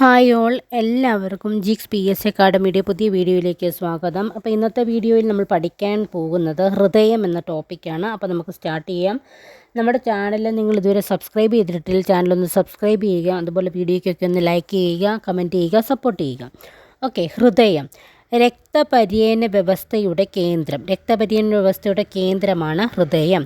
Hi all എല്ലാവർക്കും ജിക്സ് P S അക്കാഡമിയുടെ പുതിയ വീഡിയോയിലേക്ക് സ്വാഗതം. അപ്പോൾ ഇന്നത്തെ വീഡിയോയിൽ നമ്മൾ പഠിക്കാൻ പോകുന്നത് ഹൃദയം എന്ന ടോപ്പിക്കാണ് അപ്പോൾ നമുക്ക് സ്റ്റാർട്ട് ചെയ്യാം. നമ്മുടെ ചാനൽ നിങ്ങൾ ഇതുവരെ സബ്സ്ക്രൈബ് ചെയ്തിട്ടില്ല ചാനലൊന്ന് സബ്സ്ക്രൈബ് ചെയ്യുക അതുപോലെ വീഡിയോയ്ക്കൊക്കെ ഒന്ന് ലൈക്ക് ചെയ്യുക കമന്റ് ചെയ്യുക സപ്പോർട്ട് ചെയ്യുക. ഓക്കെ ഹൃദയം. രക്തപര്യന വ്യവസ്ഥയുടെ കേന്ദ്രം. രക്തപര്യന വ്യവസ്ഥയുടെ കേന്ദ്രമാണ് ഹൃദയം.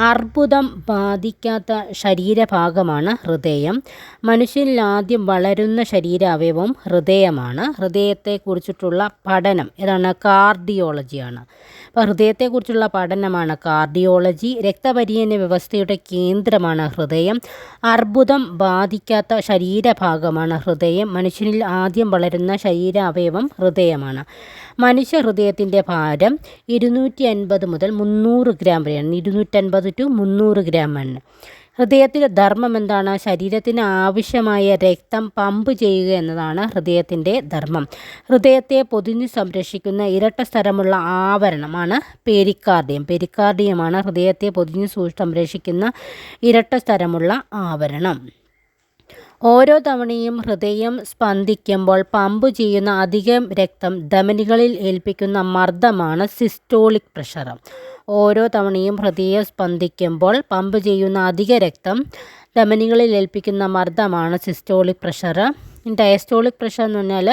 അർബുദം ബാധിക്കാത്ത ശരീരഭാഗമാണ് ഹൃദയം. മനുഷ്യനിൽ ആദ്യം വളരുന്ന ശരീര അവയവം ഹൃദയമാണ്. ഹൃദയത്തെക്കുറിച്ചിട്ടുള്ള പഠനം ഏതാണ് കാർഡിയോളജിയാണ്. അപ്പോൾ ഹൃദയത്തെക്കുറിച്ചുള്ള പഠനമാണ് കാർഡിയോളജി. രക്തപര്യന വ്യവസ്ഥയുടെ കേന്ദ്രമാണ് ഹൃദയം. അർബുദം ബാധിക്കാത്ത ശരീരഭാഗമാണ് ഹൃദയം. മനുഷ്യനിൽ ആദ്യം വളരുന്ന ശരീര അവയവം ഹൃദയമാണ്. മനുഷ്യ ഹൃദയത്തിന്റെ ഭാരം ഇരുന്നൂറ്റി അൻപത് മുതൽ മുന്നൂറ് ഗ്രാം വരെയാണ്. ഇരുന്നൂറ്റൻപത് ടു മുന്നൂറ് ഗ്രാം ആണ്. ഹൃദയത്തിന്റെ ധർമ്മം എന്താണ്? ശരീരത്തിന് ആവശ്യമായ രക്തം പമ്പ് ചെയ്യുക എന്നതാണ് ഹൃദയത്തിന്റെ ധർമ്മം. ഹൃദയത്തെ പൊതിഞ്ഞു സംരക്ഷിക്കുന്ന ഇരട്ട സ്ഥലമുള്ള ആവരണമാണ് പെരിക്കാർഡിയം. പെരിക്കാർഡിയമാണ് ഹൃദയത്തെ പൊതിഞ്ഞു സംരക്ഷിക്കുന്ന ഇരട്ട സ്ഥലമുള്ള ആവരണം. ഓരോ തവണയും ഹൃദയം സ്പന്ദിക്കുമ്പോൾ പമ്പ് ചെയ്യുന്ന അധികം രക്തം ധമനികളിൽ ഏൽപ്പിക്കുന്ന മർദ്ദമാണ് സിസ്റ്റോളിക് പ്രഷർ ഓരോ തവണയും ഹൃദയം സ്പന്ദിക്കുമ്പോൾ പമ്പ് ചെയ്യുന്ന അധിക രക്തം ധമനികളിൽ ഏൽപ്പിക്കുന്ന മർദ്ദമാണ് സിസ്റ്റോളിക് പ്രഷർ ഡയസ്റ്റോളിക് പ്രഷർ എന്ന് പറഞ്ഞാൽ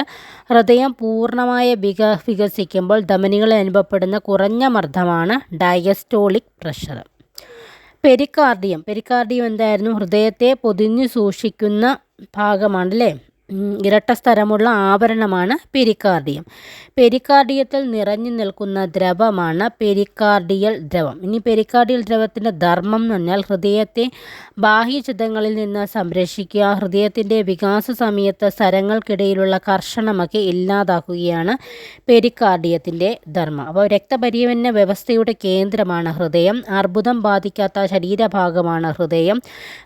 ഹൃദയം പൂർണമായ വിക വികസിക്കുമ്പോൾ ധമനികളിൽ അനുഭവപ്പെടുന്ന കുറഞ്ഞ മർദ്ദമാണ് ഡയസ്റ്റോളിക് പ്രഷർ പെരിക്കാർഡിയം. പെരിക്കാർഡിയം എന്തായിരുന്നു? ഹൃദയത്തെ പൊതിഞ്ഞു സൂക്ഷിക്കുന്ന ഭാഗമാണ് അല്ലേ ഇരട്ട സ്ഥലമുള്ള ആവരണമാണ് പെരിക്കാർഡിയം. പെരിക്കാർഡിയത്തിൽ നിറഞ്ഞു നിൽക്കുന്ന ദ്രവമാണ് പെരിക്കാർഡിയൽ ദ്രവം. ഇനി പെരിക്കാർഡിയൽ ദ്രവത്തിന്റെ ധർമ്മം എന്ന് പറഞ്ഞാൽ ഹൃദയത്തെ ബാഹ്യചിതങ്ങളിൽ നിന്ന് സംരക്ഷിക്കുക ഹൃദയത്തിന്റെ വികാസ സമയത്ത് സ്ഥലങ്ങൾക്കിടയിലുള്ള കർഷണമൊക്കെ ഇല്ലാതാക്കുകയാണ് പെരിക്കാർഡിയത്തിന്റെ ധർമ്മം. അപ്പോൾ രക്തപരിവഹന വ്യവസ്ഥയുടെ കേന്ദ്രമാണ് ഹൃദയം. അർബുദം ബാധിക്കാത്ത ശരീരഭാഗമാണ് ഹൃദയം.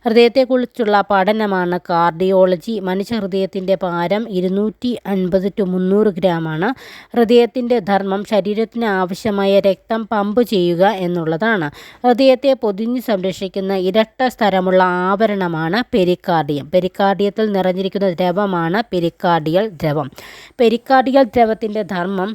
ഹൃദയത്തെക്കുറിച്ചുള്ള പഠനമാണ് കാർഡിയോളജി. മനുഷ്യ ഹൃദയത്തിന്റെ ഭാരം ഇരുന്നൂറ്റി അൻപത് ടു മുന്നൂറ് ഗ്രാമാണ്. ഹൃദയത്തിന്റെ ധർമ്മം ശരീരത്തിന് ആവശ്യമായ രക്തം പമ്പ് ചെയ്യുക എന്നുള്ളതാണ്. ഹൃദയത്തെ പൊതിഞ്ഞ് സംരക്ഷിക്കുന്ന ഇരട്ട സ്ഥലമുള്ള ആവരണമാണ് പെരിക്കാർഡിയം. പെരിക്കാർഡിയത്തിൽ നിറഞ്ഞിരിക്കുന്ന ദ്രവമാണ് പെരിക്കാർഡിയൽ ദ്രവം. പെരിക്കാർഡിയൽ ദ്രവത്തിന്റെ ധർമ്മം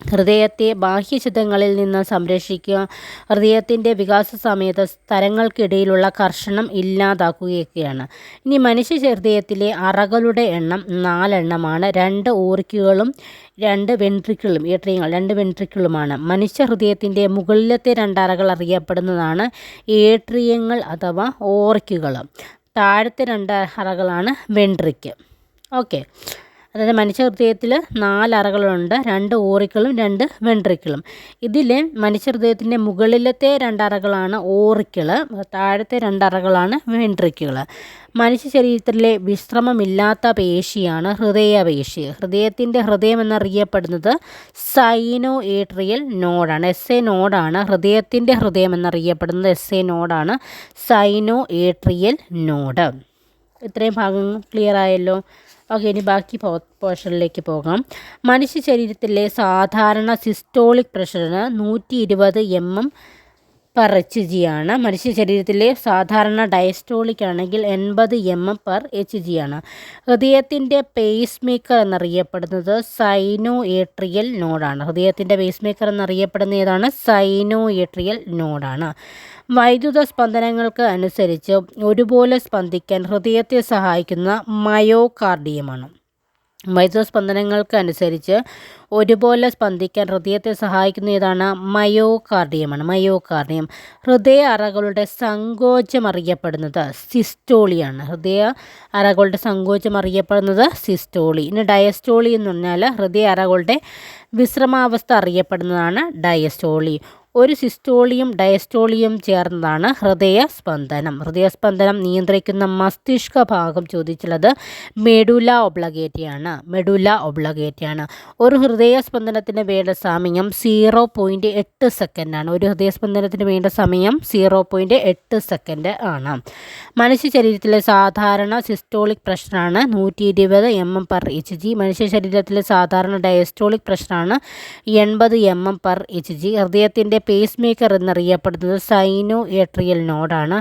ഹൃദയത്തെ ബാഹ്യശുദ്ധങ്ങളിൽ നിന്ന് സംരക്ഷിക്കുക. ഹൃദയത്തിന്റെ വികാസ സമയത്ത് സ്ഥലങ്ങൾക്കിടയിലുള്ള കർഷണം ഇല്ലാതാക്കുകയൊക്കെയാണ്. ഇനി മനുഷ്യ ഹൃദയത്തിലെ അറകളുടെ എണ്ണം നാലെണ്ണമാണ്. രണ്ട് ഓറിക്കുകളും രണ്ട് വെൻട്രിക്കിളും ഏട്രിയങ്ങൾ രണ്ട് വെൻട്രിക്കിളുമാണ്. മനുഷ്യ ഹൃദയത്തിന്റെ മുകളിലത്തെ രണ്ടറകൾ അറിയപ്പെടുന്നതാണ് ഏട്രിയങ്ങൾ അഥവാ ഓറിക്കുകൾ താഴത്തെ രണ്ട് അറകളാണ് വെൻട്രിക്ക്. ഓക്കെ. അതായത് മനുഷ്യഹൃദയത്തിൽ നാല് അറകളുണ്ട് രണ്ട് ഓറിക്കളും രണ്ട് വെൻട്രിക്കിളും. ഇതിൽ മനുഷ്യഹൃദയത്തിന്റെ മുകളിലത്തെ രണ്ടറകളാണ് ഓറിക്കൾ താഴത്തെ രണ്ടറകളാണ് വെൻട്രിക്കുകൾ മനുഷ്യ ശരീരത്തിലെ വിശ്രമമില്ലാത്ത പേശിയാണ് ഹൃദയപേശി. ഹൃദയത്തിന്റെ ഹൃദയം എന്നറിയപ്പെടുന്നത് സൈനോ ഏട്രിയൽ നോഡാണ്. എസ് എ നോഡാണ് ഹൃദയത്തിന്റെ ഹൃദയം എന്നറിയപ്പെടുന്നത്. എസ് എ നോഡാണ് സൈനോ ഏട്രിയൽ നോഡ്. ഇത്രയും ഭാഗങ്ങൾ ക്ലിയർ ആയല്ലോ? ഓക്കെ ഇനി ബാക്കി പോർഷനിലേക്ക് പോകാം. മനുഷ്യ ശരീരത്തിലെ സാധാരണ സിസ്റ്റോളിക് പ്രഷറിന് നൂറ്റി ഇരുപത് M M per H G ആണ്. മനുഷ്യ ശരീരത്തിലെ സാധാരണ ഡയസ്റ്റോളിക് ആണെങ്കിൽ എൺപത് M M per H G ആണ്. ഹൃദയത്തിന്റെ പേസ് മേക്കർ എന്നറിയപ്പെടുന്നത് സൈനോ ഏട്രിയൽ നോഡാണ് ഹൃദയത്തിന്റെ പേസ് മേക്കർ എന്നറിയപ്പെടുന്ന ഏതാണ്? സൈനോ ഏട്രിയൽ നോഡാണ് വൈദ്യുത സ്പന്ദനങ്ങൾക്ക് അനുസരിച്ച് ഒരുപോലെ സ്പന്ദിക്കാൻ ഹൃദയത്തെ സഹായിക്കുന്ന മയോകാർഡിയമാണ് വൈദ്യുത സ്പന്ദനങ്ങൾക്ക് അനുസരിച്ച് ഒരുപോലെ സ്പന്ദിക്കാൻ ഹൃദയത്തെ സഹായിക്കുന്ന ഏതാണ്? മയോകാർഡിയമാണ്. മയോകാർഡിയം. ഹൃദയ അറകളുടെ സങ്കോചം അറിയപ്പെടുന്നത് സിസ്റ്റോളിയാണ്. ഹൃദയ അറകളുടെ സങ്കോചം അറിയപ്പെടുന്നത് സിസ്റ്റോളി. ഇനി ഡയസ്റ്റോളി എന്ന് പറഞ്ഞാൽ ഹൃദയ അറകളുടെ വിശ്രമാവസ്ഥ അറിയപ്പെടുന്നതാണ് ഡയസ്റ്റോളി. ഒരു സിസ്റ്റോളിയും ഡയസ്റ്റോളിയും ചേർന്നതാണ് ഹൃദയസ്പന്ദനം. ഹൃദയസ്പന്ദനം നിയന്ത്രിക്കുന്ന മസ്തിഷ്ക ഭാഗം ചോദിച്ചുള്ളത് മെഡുല ഒബ്ലഗേറ്റിയാണ്. മെഡുല ഒബ്ലഗേറ്റിയാണ്. ഒരു ഹൃദയസ്പന്ദനത്തിന് വേണ്ട സമയം സീറോ പോയിന്റ് എട്ട് സെക്കൻഡാണ്. ഒരു ഹൃദയസ്പന്ദനത്തിന് വേണ്ട സമയം സീറോ പോയിന്റ് എട്ട് സെക്കൻഡ് ആണ്. മനുഷ്യ ശരീരത്തിലെ സാധാരണ സിസ്റ്റോളിക് പ്രഷറാണ് നൂറ്റി ഇരുപത് M M per H G. മനുഷ്യ ശരീരത്തിലെ സാധാരണ ഡയസ്റ്റോളിക് പ്രഷറാണ് എൺപത് M M per H G. ഹൃദയത്തിന്റെ പേസ് മേക്കർ എന്നറിയപ്പെടുന്നത് സൈനോ ഏട്രിയൽ നോഡാണ്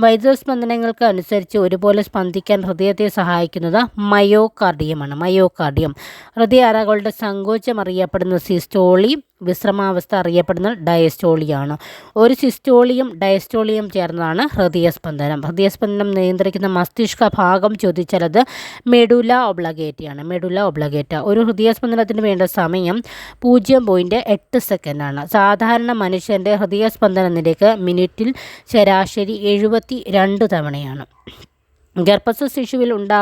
വൈദ്യുതസ്പന്ദനങ്ങൾക്ക് അനുസരിച്ച് ഒരുപോലെ സ്പന്ദിക്കാൻ ഹൃദയത്തെ സഹായിക്കുന്നത് മയോകാർഡിയമാണ് മയോകാർഡിയം ഹൃദയ അറകളുടെ സങ്കോചം അറിയപ്പെടുന്ന സിസ്റ്റോളി വിശ്രമാവസ്ഥ അറിയപ്പെടുന്ന ഡയസ്റ്റോളിയാണ്. ഒരു സിസ്റ്റോളിയും ഡയസ്റ്റോളിയും ചേർന്നതാണ് ഹൃദയസ്പന്ദനം. ഹൃദയസ്പന്ദനം നിയന്ത്രിക്കുന്ന മസ്തിഷ്ക ഭാഗം ചോദിച്ചാലത് മെഡുല ഒബ്ലഗേറ്റയാണ്. മെഡുല ഒബ്ലഗേറ്റ. ഒരു ഹൃദയസ്പന്ദനത്തിന് വേണ്ട സമയം പൂജ്യം പോയിന്റ് എട്ട് സെക്കൻഡാണ്. സാധാരണ മനുഷ്യന്റെ ഹൃദയസ്പന്ദന നിരക്ക് മിനിറ്റിൽ ശരാശരി എഴുപത്തി രണ്ട് തവണയാണ്. ഗർഭസ്ഥ ശിശുവിൽ ഉണ്ടാ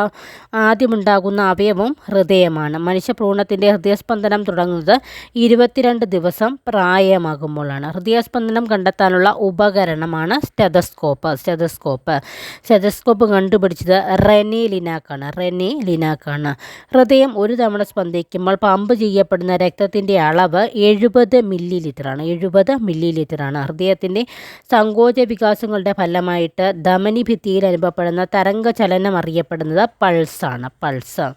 ആദ്യമുണ്ടാകുന്ന അവയവം ഹൃദയമാണ്. മനുഷ്യ ഭ്രൂണത്തിന്റെ ഹൃദയസ്പന്ദനം തുടങ്ങുന്നത് ഇരുപത്തിരണ്ട് ദിവസം പ്രായമാകുമ്പോഴാണ്. ഹൃദയസ്പന്ദനം കണ്ടെത്താനുള്ള ഉപകരണമാണ് സ്റ്റെതസ്കോപ്പ്. സ്റ്റെതസ്കോപ്പ്. സ്റ്റെതസ്കോപ്പ് കണ്ടുപിടിച്ചത് റെനി ലിനാക്കാണ്. റെനി ലിനാക്കാണ്. ഹൃദയം ഒരു തവണ സ്പന്ദിക്കുമ്പോൾ പമ്പ് ചെയ്യപ്പെടുന്ന രക്തത്തിന്റെ അളവ് എഴുപത് മില്ലി ലിറ്ററാണ് എഴുപത് മില്ലി ലിറ്ററാണ് ഹൃദയത്തിന്റെ സങ്കോച വികാസങ്ങളുടെ ഫലമായിട്ട് ധമനി ഭിത്തിയിൽ അനുഭവപ്പെടുന്ന തരംഗ ചലനം അറിയപ്പെടുന്നത് പൾസാണ് പൾസ്.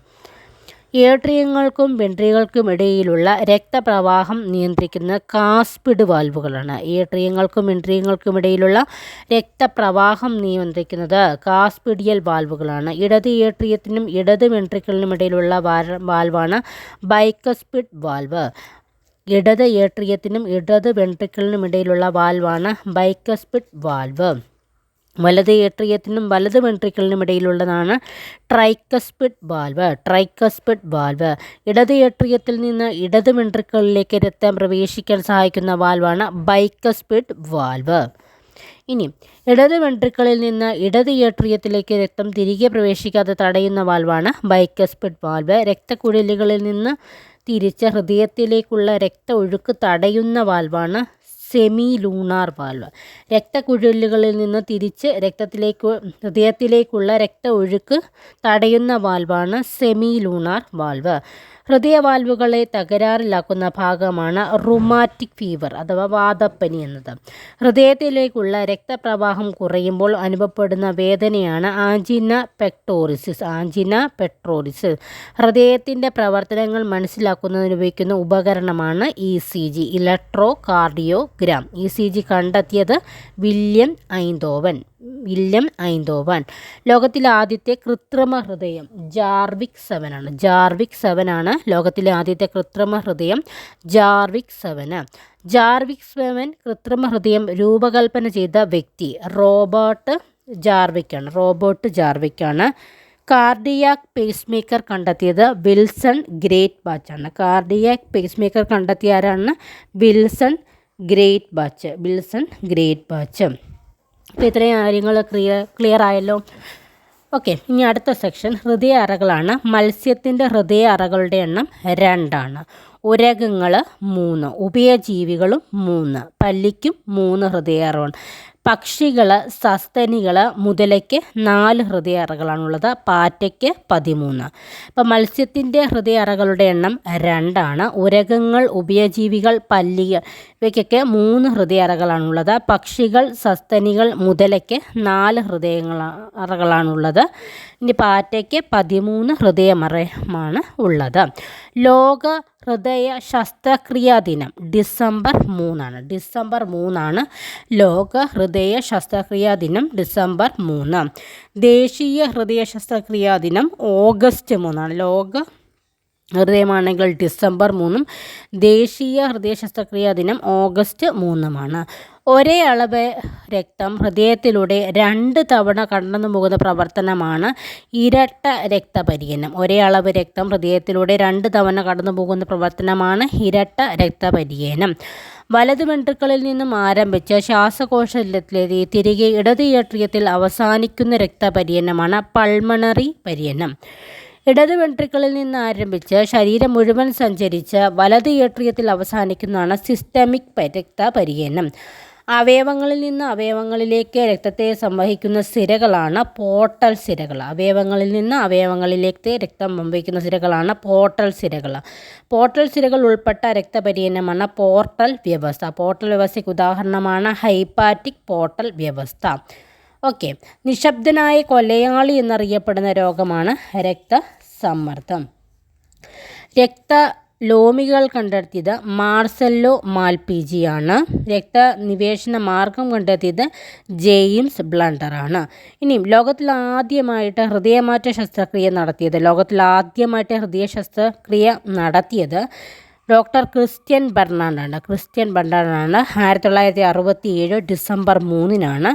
ഏട്രിയങ്ങൾക്കും വെൻട്രികൾക്കും ഇടയിലുള്ള രക്തപ്രവാഹം നിയന്ത്രിക്കുന്ന കാസ്പിഡ് വാൽവുകളാണ്. ഏട്രിയങ്ങൾക്കും വെൻട്രിയങ്ങൾക്കും ഇടയിലുള്ള രക്തപ്രവാഹം നിയന്ത്രിക്കുന്നത് കാസ്പിഡിയൽ വാൽവുകളാണ്. ഇടത് ഏട്രിയത്തിനും ഇടത് വെൻട്രിക്കിളിനും ഇടയിലുള്ള വാൽവാണ് ബൈക്കസ്പിഡ് വാൽവ്. ഇടത് ഏട്രിയത്തിനും ഇടത് വെൻട്രിക്കിളിനും ഇടയിലുള്ള വാൽവാണ് ബൈക്കസ്പിഡ് വാൽവ്. വലത് ഏട്രിയത്തിനും വലത് വെൻട്രിക്കിളിനും ഇടയിലുള്ളതാണ് ട്രൈക്കസ്പിഡ് വാൽവ്. Tricuspid valve. ഇടത് ഏട്രിയത്തിൽ നിന്ന് ഇടത് വെൻട്രിക്കിളിലേക്ക് രക്തം പ്രവേശിക്കാൻ സഹായിക്കുന്ന വാൽവാണ് ബൈക്കസ്പിഡ് വാൽവ്. ഇനി ഇടത് വെൻട്രിക്കിളിൽ നിന്ന് ഇടത് ഏട്രിയത്തിലേക്ക് രക്തം തിരികെ പ്രവേശിക്കാതെ തടയുന്ന വാൽവാണ് ബൈക്കസ്പിഡ് വാൽവ്. രക്തക്കുഴലുകളിൽ നിന്ന് തിരിച്ച് ഹൃദയത്തിലേക്കുള്ള രക്ത ഒഴുക്ക് തടയുന്ന വാൽവാണ് സെമി ലൂണാർ വാൽവ്. രക്തക്കുഴലുകളിൽ നിന്ന് തിരിച്ച് രക്തത്തിലേക്ക് ഹൃദയത്തിലേക്കുള്ള രക്ത ഒഴുക്ക് തടയുന്ന വാൽവാണ് സെമി ലൂണാർ വാൽവ്. ഹൃദയവാൽവുകളെ തകരാറിലാക്കുന്ന ഭാഗമാണ് റുമാറ്റിക് ഫീവർ അഥവാ വാദപ്പനി എന്നത്. ഹൃദയത്തിലേക്കുള്ള രക്തപ്രവാഹം കുറയുമ്പോൾ അനുഭവപ്പെടുന്ന വേദനയാണ് ആഞ്ചിന പെക്ടോറിസിസ് ആഞ്ചിന പെട്രോറിസിസ് ഹൃദയത്തിന്റെ പ്രവർത്തനങ്ങൾ മനസ്സിലാക്കുന്നതിന് ഉപയോഗിക്കുന്ന ഉപകരണമാണ് E C G electrocardiogram E C G കണ്ടെത്തിയത് വില്യം ഐന്തോവൻ. William Einthoven. ലോകത്തിലെ ആദ്യത്തെ കൃത്രിമ ഹൃദയം ജാർവിക് സെവനാണ്. ജാർവിക് സെവനാണ് ലോകത്തിലെ ആദ്യത്തെ കൃത്രിമ ഹൃദയം ജാർവിക് സെവന്. ജാർവിക് സെവൻ കൃത്രിമ ഹൃദയം രൂപകൽപ്പന ചെയ്ത വ്യക്തി റോബർട്ട് ജാർവിക്കാണ്. റോബർട്ട് ജാർവിക്കാണ്. കാർഡിയാക് പേസ് മേക്കർ കണ്ടെത്തിയത് വിൽസൺ ഗ്രേറ്റ് ബാച്ചാണ് കാർഡിയാക് പേസ് മേക്കർ കണ്ടെത്തിയ ആരാണ്? Wilson Greatbatch Wilson Greatbatch അപ്പോൾ ഇത്രയും കാര്യങ്ങൾ ക്ലിയർ ക്ലിയർ ആയല്ലോ. ഓക്കെ ഇനി അടുത്ത സെക്ഷൻ ഹൃദയ അറകളാണ് മത്സ്യത്തിന്റെ ഹൃദയ അറകളുടെ എണ്ണം രണ്ടാണ്. ഉരകങ്ങൾ മൂന്ന് ഉഭയജീവികളും മൂന്ന് പല്ലിക്കും മൂന്ന് ഹൃദയ അറവാണ് പക്ഷികൾ സസ്തനികൾ മുതലയ്ക്ക് നാല് ഹൃദയ അറകളാണുള്ളത് പാറ്റയ്ക്ക് പതിമൂന്ന്. ഇപ്പം മത്സ്യത്തിന്റെ ഹൃദയ അറകളുടെ എണ്ണം രണ്ടാണ്. ഉരകങ്ങൾ ഉഭയജീവികൾ പല്ലികൾ ഇവയ്ക്കൊക്കെ മൂന്ന് ഹൃദയ അറകളാണുള്ളത് പക്ഷികൾ സസ്തനികൾ മുതലയ്ക്ക് നാല് ഹൃദയങ്ങൾ അറകളാണുള്ളത്. ഇനി പാറ്റയ്ക്ക് പതിമൂന്ന് ഹൃദയമറമാണ് ഉള്ളത്. ലോക ഹൃദയ ശസ്ത്രക്രിയാ ദിനം ഡിസംബർ മൂന്നാണ്. ഡിസംബർ മൂന്നാണ് ലോക ഹൃദയ ശസ്ത്രക്രിയാ ദിനം ഡിസംബർ മൂന്ന്. ദേശീയ ഹൃദയ ശസ്ത്രക്രിയാ ദിനം ഓഗസ്റ്റ് മൂന്നാണ്. ലോക ഹൃദയമാണെങ്കിൽ ഡിസംബർ മൂന്നും ദേശീയ ഹൃദയ ശസ്ത്രക്രിയാ ദിനം ഓഗസ്റ്റ് മൂന്നുമാണ്. ഒരേ അളവ് രക്തം ഹൃദയത്തിലൂടെ രണ്ട് തവണ കടന്നു പോകുന്ന പ്രവർത്തനമാണ് ഇരട്ട രക്തപര്യനം ഒരേ അളവ് രക്തം ഹൃദയത്തിലൂടെ രണ്ട് തവണ കടന്നു പോകുന്ന പ്രവർത്തനമാണ് ഇരട്ട രക്തപര്യനം വലതു വെൻട്രുക്കളിൽ നിന്നും ആരംഭിച്ച് ശ്വാസകോശത്തിലെത്തി തിരികെ ഇടത് ഏട്രിയത്തിൽ അവസാനിക്കുന്ന രക്തപര്യനമാണ് പൾമണറി പര്യനം ഇടത് വെൻട്രിക്കിളിൽ നിന്ന് ആരംഭിച്ച് ശരീരം മുഴുവൻ സഞ്ചരിച്ച് വലത് ഏട്രിയത്തിൽ അവസാനിക്കുന്നതാണ് സിസ്റ്റമിക് രക്തപര്യനം അവയവങ്ങളിൽ നിന്ന് അവയവങ്ങളിലേക്ക് രക്തത്തെ സംവഹിക്കുന്ന സിരകളാണ് പോർട്ടൽ സിരകൾ. അവയവങ്ങളിൽ നിന്ന് അവയവങ്ങളിലേക്ക് രക്തം സംവഹിക്കുന്ന സിരകളാണ് പോർട്ടൽ സിരകൾ. പോർട്ടൽ സിരകൾ ഉൾപ്പെട്ട രക്തപര്യനമാണ് പോർട്ടൽ വ്യവസ്ഥ. പോർട്ടൽ വ്യവസ്ഥയ്ക്ക് ഉദാഹരണമാണ് ഹൈപ്പാറ്റിക് പോർട്ടൽ വ്യവസ്ഥ. ഓക്കെ. നിശബ്ദനായ കൊലയാളി എന്നറിയപ്പെടുന്ന രോഗമാണ് രക്തസമ്മർദ്ദം രക്ത ലോമികൾ കണ്ടെത്തിയത് മാർസെല്ലോ മാൽപീജിയാണ്. രക്തനിവേശന മാർഗം കണ്ടെത്തിയത് ജെയിംസ് ബ്ലണ്ടറാണ്. ഇനിയും ലോകത്തിൽ ആദ്യമായിട്ട് ഹൃദയമാറ്റ ശസ്ത്രക്രിയ നടത്തിയത് ലോകത്തിൽ ആദ്യമായിട്ട് ഹൃദയ ശസ്ത്രക്രിയ നടത്തിയത് ഡോക്ടർ ക്രിസ്ത്യൻ ബെർണാണ്ടാണ്. ക്രിസ്ത്യൻ ബെർണാണ്ടാണ്. ആയിരത്തി തൊള്ളായിരത്തി അറുപത്തി ഏഴ് ഡിസംബർ മൂന്നിനാണ്.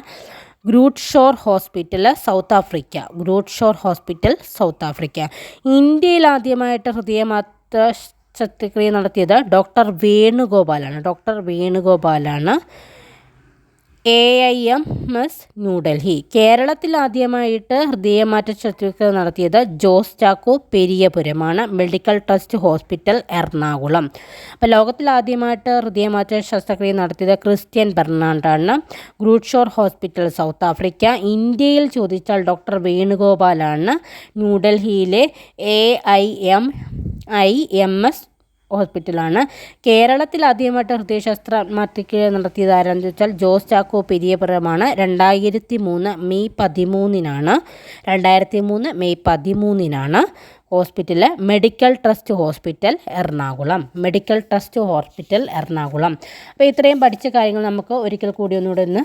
Groote Schuur hospital South Africa. Groote Schuur hospital South Africa. ഇന്ത്യയിൽ ആദ്യമായിട്ട് ഹൃദയമാത്ര ശസ്ത്രക്രിയ നടത്തിയത് ഡോക്ടർ വേണുഗോപാലാണ്. Doctor വേണുഗോപാലാണ്. A I M S New Delhi കേരളത്തിൽ ആദ്യമായിട്ട് ഹൃദയമാറ്റ ശസ്ത്രക്രിയ നടത്തിയത് ജോസ് ചാക്കോ പെരിയപുരമാണ് മെഡിക്കൽ ട്രസ്റ്റ് ഹോസ്പിറ്റൽ എറണാകുളം. അപ്പോൾ ലോകത്തിൽ ആദ്യമായിട്ട് ഹൃദയമാറ്റ ശസ്ത്രക്രിയ നടത്തിയത് Christian ബെർണാണ്ടാണ് Groote Schuur hospital South Africa. ഇന്ത്യയിൽ ചോദിച്ചാൽ ഡോക്ടർ വേണുഗോപാലാണ് ന്യൂഡൽഹിയിലെ A I M I M S ഹോസ്പിറ്റലാണ്. കേരളത്തിൽ ആദ്യമായിട്ട് ഹൃദയശാസ്ത്ര ആത്മഹത്യക്ക് നടത്തിയത് ആരാണെന്ന് വെച്ചാൽ ജോസ് ചാക്കോ പെരിയപുരമാണ് രണ്ടായിരത്തി മൂന്ന് മെയ് പതിമൂന്നിനാണ്. രണ്ടായിരത്തി മൂന്ന് May പതിമൂന്നിനാണ് hospital medical trust hospital Ernakulam. Medical trust hospital Ernakulam. അപ്പോൾ ഇത്രയും പഠിച്ച കാര്യങ്ങൾ നമുക്ക് ഒരിക്കൽ കൂടി ഒന്നുകൂടെ ഒന്ന്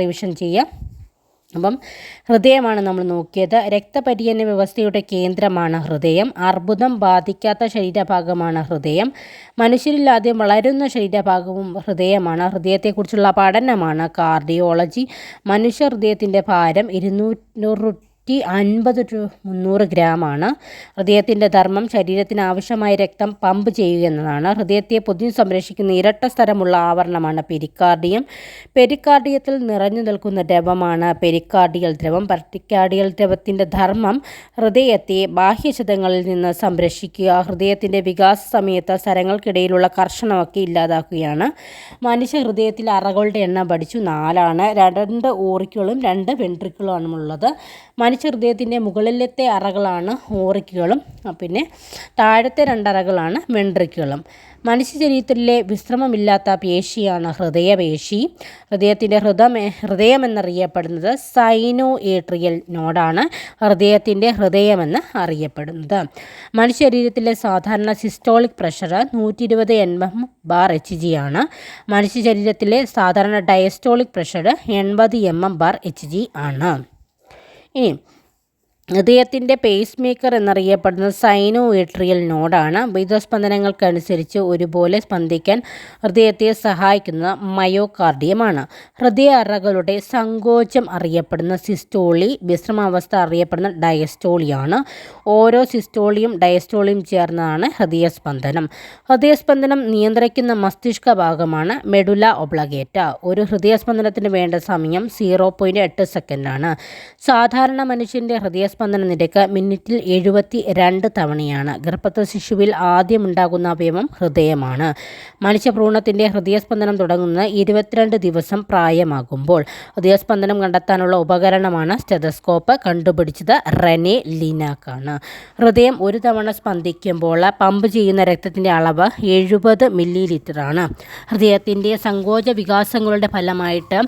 റിവിഷൻ ചെയ്യാം. അപ്പം ഹൃദയമാണ് നമ്മൾ നോക്കിയത്. രക്തപര്യന വ്യവസ്ഥയുടെ കേന്ദ്രമാണ് ഹൃദയം. അർബുദം ബാധിക്കാത്ത ശരീരഭാഗമാണ് ഹൃദയം. മനുഷ്യരിൽ ആദ്യം വളരുന്ന ശരീരഭാഗവും ഹൃദയമാണ്. ഹൃദയത്തെക്കുറിച്ചുള്ള പഠനമാണ് കാർഡിയോളജി. മനുഷ്യ ഹൃദയത്തിന്റെ ഭാരം ഇരുന്നൂറ് നൂറ്റി അൻപത് ടു മുന്നൂറ് ഗ്രാമാണ്. ഹൃദയത്തിന്റെ ധർമ്മം ശരീരത്തിന് ആവശ്യമായ രക്തം പമ്പ് ചെയ്യുക എന്നതാണ്. ഹൃദയത്തെ പൊതിഞ്ഞ് സംരക്ഷിക്കുന്ന ഇരട്ട സ്ഥലമുള്ള ആവരണമാണ് പെരിക്കാർഡിയം. പെരിക്കാർഡിയത്തിൽ നിറഞ്ഞു നിൽക്കുന്ന ദ്രവമാണ് പെരിക്കാർഡിയൽ ദ്രവം. പെരിക്കാർഡിയൽ ദ്രവത്തിന്റെ ധർമ്മം ഹൃദയത്തെ ബാഹ്യശതങ്ങളിൽ നിന്ന് സംരക്ഷിക്കുക ഹൃദയത്തിന്റെ വികാസ സമയത്ത് സ്ഥലങ്ങൾക്കിടയിലുള്ള കർഷണമൊക്കെ ഇല്ലാതാക്കുകയാണ്. മനുഷ്യ ഹൃദയത്തിൽ അറകളുടെ എണ്ണം പഠിച്ചു നാലാണ്. രണ്ട് ഓറിക്കുകളും രണ്ട് വെൻട്രിക്കിളുമാണുള്ളത് മനുഷ്യ ഹൃദയത്തിന്റെ മുകളിലത്തെ അറകളാണ് ഓറിക്കുകളും. പിന്നെ താഴത്തെ രണ്ടറകളാണ് വെൻട്രിക്കുകളും മനുഷ്യ ശരീരത്തിലെ വിശ്രമമില്ലാത്ത പേശിയാണ് ഹൃദയപേശി. ഹൃദയത്തിന്റെ ഹൃദയം ഹൃദയം എന്നറിയപ്പെടുന്നത് സൈനോ ഏട്രിയൽ നോഡാണ് ഹൃദയത്തിന്റെ ഹൃദയമെന്ന് അറിയപ്പെടുന്നത്. മനുഷ്യ ശരീരത്തിലെ സാധാരണ സിസ്റ്റോളിക് പ്രഷർ നൂറ്റി ഇരുപത് N M bar H G ആണ്. മനുഷ്യ ശരീരത്തിലെ സാധാരണ ഡയസ്റ്റോളിക് പ്രഷർ എൺപത് M M bar H G ആണ്. ഇനി ഹൃദയത്തിന്റെ പേസ് മേക്കർ എന്നറിയപ്പെടുന്ന സൈനോ ഏട്രിയൽ നോഡാണ് വിധസ്പന്ദനങ്ങൾക്കനുസരിച്ച് ഒരുപോലെ സ്പന്ദിക്കാൻ ഹൃദയത്തെ സഹായിക്കുന്ന മയോകാർഡിയമാണ് ഹൃദയ അറകളുടെ സങ്കോചം അറിയപ്പെടുന്ന സിസ്റ്റോളി വിശ്രമാവസ്ഥ അറിയപ്പെടുന്ന ഡയസ്റ്റോളിയാണ് ഓരോ സിസ്റ്റോളിയും ഡയസ്റ്റോളിയും ചേർന്നതാണ് ഹൃദയസ്പന്ദനം. ഹൃദയസ്പന്ദനം നിയന്ത്രിക്കുന്ന മസ്തിഷ്ക ഭാഗമാണ് മെഡുല ഒബ്ലഗേറ്റ ഒരു ഹൃദയസ്പന്ദനത്തിന് വേണ്ട സമയം സീറോ പോയിന്റ് എട്ട് സെക്കൻഡാണ് സാധാരണ മനുഷ്യന്റെ ഹൃദയസ്പന്ദനം ഹൃദയസ്പന്ദന നിരക്ക് മിനിറ്റിൽ എഴുപത്തി രണ്ട് തവണയാണ് ഗർഭത്വ ശിശുവിൽ ആദ്യമുണ്ടാകുന്ന അവയവം ഹൃദയമാണ്. മനുഷ്യഭ്രൂണത്തിന്റെ ഹൃദയസ്പന്ദനം തുടങ്ങുന്നത് ഇരുപത്തിരണ്ട് ദിവസം പ്രായമാകുമ്പോൾ ഹൃദയസ്പന്ദനം കണ്ടെത്താനുള്ള ഉപകരണമാണ് സ്റ്റെതസ്കോപ്പ്. കണ്ടുപിടിച്ചത് റെനെ ലിനാക്കാണ്. ഹൃദയം ഒരു തവണ സ്പന്ദിക്കുമ്പോൾ പമ്പ് ചെയ്യുന്ന രക്തത്തിന്റെ അളവ് എഴുപത് മില്ലി ലിറ്ററാണ് ഹൃദയത്തിന്റെ സങ്കോച വികാസങ്ങളുടെ ഫലമായിട്ട്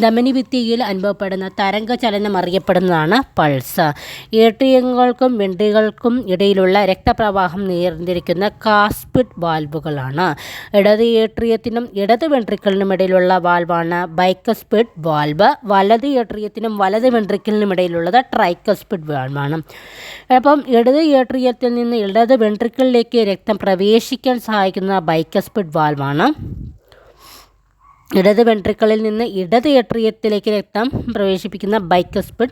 ധമനിഭിത്തിയിൽ അനുഭവപ്പെടുന്ന തരംഗ ചലനം അറിയപ്പെടുന്നതാണ് പൾസ്. ഏട്രിയങ്ങൾക്കും വിണ്ടികൾക്കും ഇടയിലുള്ള രക്തപ്രവാഹം നിയന്ത്രിക്കുന്ന കാസ്പിഡ് വാൽവുകളാണ്. ഇടത് ഏട്രിയത്തിനും ഇടത് വെൻട്രിക്കലിനും ഇടയിലുള്ള വാൽവാണ് ബൈക്കസ്പിഡ് വാൽവ്. വലത് ഏട്രിയത്തിനും വലത് വെൻട്രിക്കലിനും ഇടയിലുള്ളത് ട്രൈക്കസ്പിഡ് വാൽവാണ്. അപ്പം ഇടത് ഏട്രിയത്തിൽ നിന്ന് ഇടത് വെൻട്രിക്കലിലേക്ക് രക്തം പ്രവേശിക്കാൻ സഹായിക്കുന്ന ബൈക്കസ്പിഡ് വാൽവാണ്. ഇടത് വെൻട്രിക്കളിൽ നിന്ന് ഇടത് എട്രിയത്തിലേക്ക് രക്തം പ്രവേശിപ്പിക്കുന്ന ബൈക്കസ്പിഡ്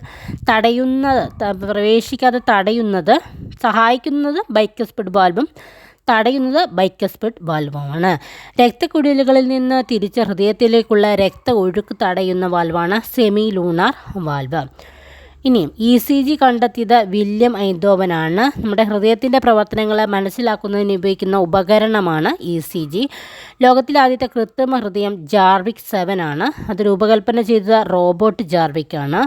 തടയുന്നത് പ്രവേശിക്കാതെ തടയുന്നത് സഹായിക്കുന്നത് ബൈക്കസ്പിഡ് വാൽവും തടയുന്നത് ബൈക്കസ്പിഡ് വാൽവുമാണ്. രക്തക്കുഴലുകളിൽ നിന്ന് തിരിച്ച് ഹൃദയത്തിലേക്കുള്ള രക്ത ഒഴുക്ക് തടയുന്ന വാൽവാണ് സെമി ലൂണാർ വാൽവ്. ഇനിയും ഇ സി ജി കണ്ടെത്തിയത് വില്യം ഐന്തോവനാണ് നമ്മുടെ ഹൃദയത്തിന്റെ പ്രവർത്തനങ്ങളെ മനസ്സിലാക്കുന്നതിന് ഉപയോഗിക്കുന്ന ഉപകരണമാണ് ഇ സി ജി ലോകത്തിലെ ആദ്യത്തെ കൃത്രിമ ഹൃദയം ജാർവിക് സെവൻ ആണ്. അത് രൂപകൽപ്പന ചെയ്തത് റോബോട്ട് ജാർവിക് ആണ്.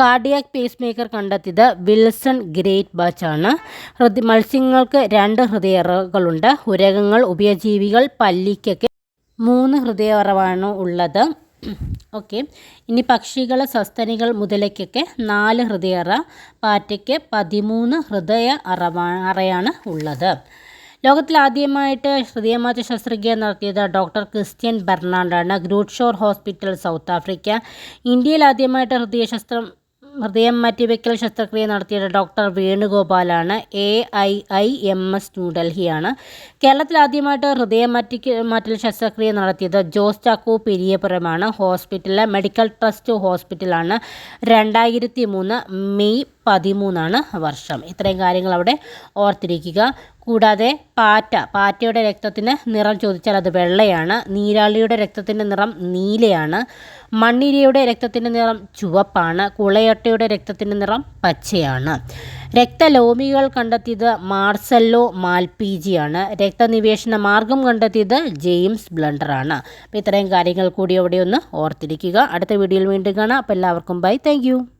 കാർഡിയാക് പേസ് മേക്കർ കണ്ടെത്തിയത് വിൽസൺ ഗ്രേറ്റ് ബാച്ച് ആണ്. ഹൃദയ മത്സ്യങ്ങൾക്ക് രണ്ട് ഹൃദയറകളുണ്ട്. ഉരകങ്ങൾ ഉഭയജീവികൾ പല്ലിക്കൊക്കെ മൂന്ന് ഹൃദയറവാണ് ഉള്ളത്. ഓക്കെ ഇനി പക്ഷികൾ സസ്തനികൾ മുതലയ്ക്കൊക്കെ നാല് ഹൃദയ അറ പാറ്റയ്ക്ക് പതിമൂന്ന് ഹൃദയ അറവാ അറയാണ് ഉള്ളത്. ലോകത്തിൽ ആദ്യമായിട്ട് ഹൃദയമാറ്റ ശസ്ത്രക്രിയ നടത്തിയത് doctor Christian ബെർണാണ്ടാണ്. Groote Schuur hospital South Africa. ഇന്ത്യയിൽ ആദ്യമായിട്ട് ഹൃദയശസ്ത്രം ഹൃദയം മാറ്റിവെക്കൽ ശസ്ത്രക്രിയ നടത്തിയത് doctor വേണുഗോപാലാണ്. A I I M S ന്യൂഡൽഹിയാണ്. കേരളത്തിൽ ആദ്യമായിട്ട് ഹൃദയം മാറ്റി മാറ്റൽ ശസ്ത്രക്രിയ നടത്തിയത് ജോസ് ചാക്കോ പെരിയപുരമാണ്. ഹോസ്പിറ്റലിലെ മെഡിക്കൽ ട്രസ്റ്റ് ഹോസ്പിറ്റലാണ്. രണ്ടായിരത്തി മൂന്ന് മെയ് പതിമൂന്നാണ് വർഷം. ഇത്രയും കാര്യങ്ങൾ അവിടെ ഓർത്തിരിക്കുക. കൂടാതെ പാറ്റ പാറ്റയുടെ രക്തത്തിന് നിറം ചോദിച്ചാൽ അത് വെള്ളയാണ്. നീരാളിയുടെ രക്തത്തിന്റെ നിറം നീലയാണ്. മണ്ണിരയുടെ രക്തത്തിന്റെ നിറം ചുവപ്പാണ്. കുളയട്ടയുടെ രക്തത്തിന്റെ നിറം പച്ചയാണ്. രക്തലോമികൾ കണ്ടെത്തിയത് മാർസെല്ലോ മാൽപീജിയാണ്. രക്തനിവേശന മാർഗം കണ്ടെത്തിയത് ജെയിംസ് ബ്ലണ്ടറാണ്. അപ്പോൾ ഇത്രയും കാര്യങ്ങൾ കൂടി അവിടെ ഒന്ന് ഓർത്തിരിക്കുക. അടുത്ത വീഡിയോയിൽ വീണ്ടും കാണാം. അപ്പോൾ എല്ലാവർക്കും ബൈ. താങ്ക്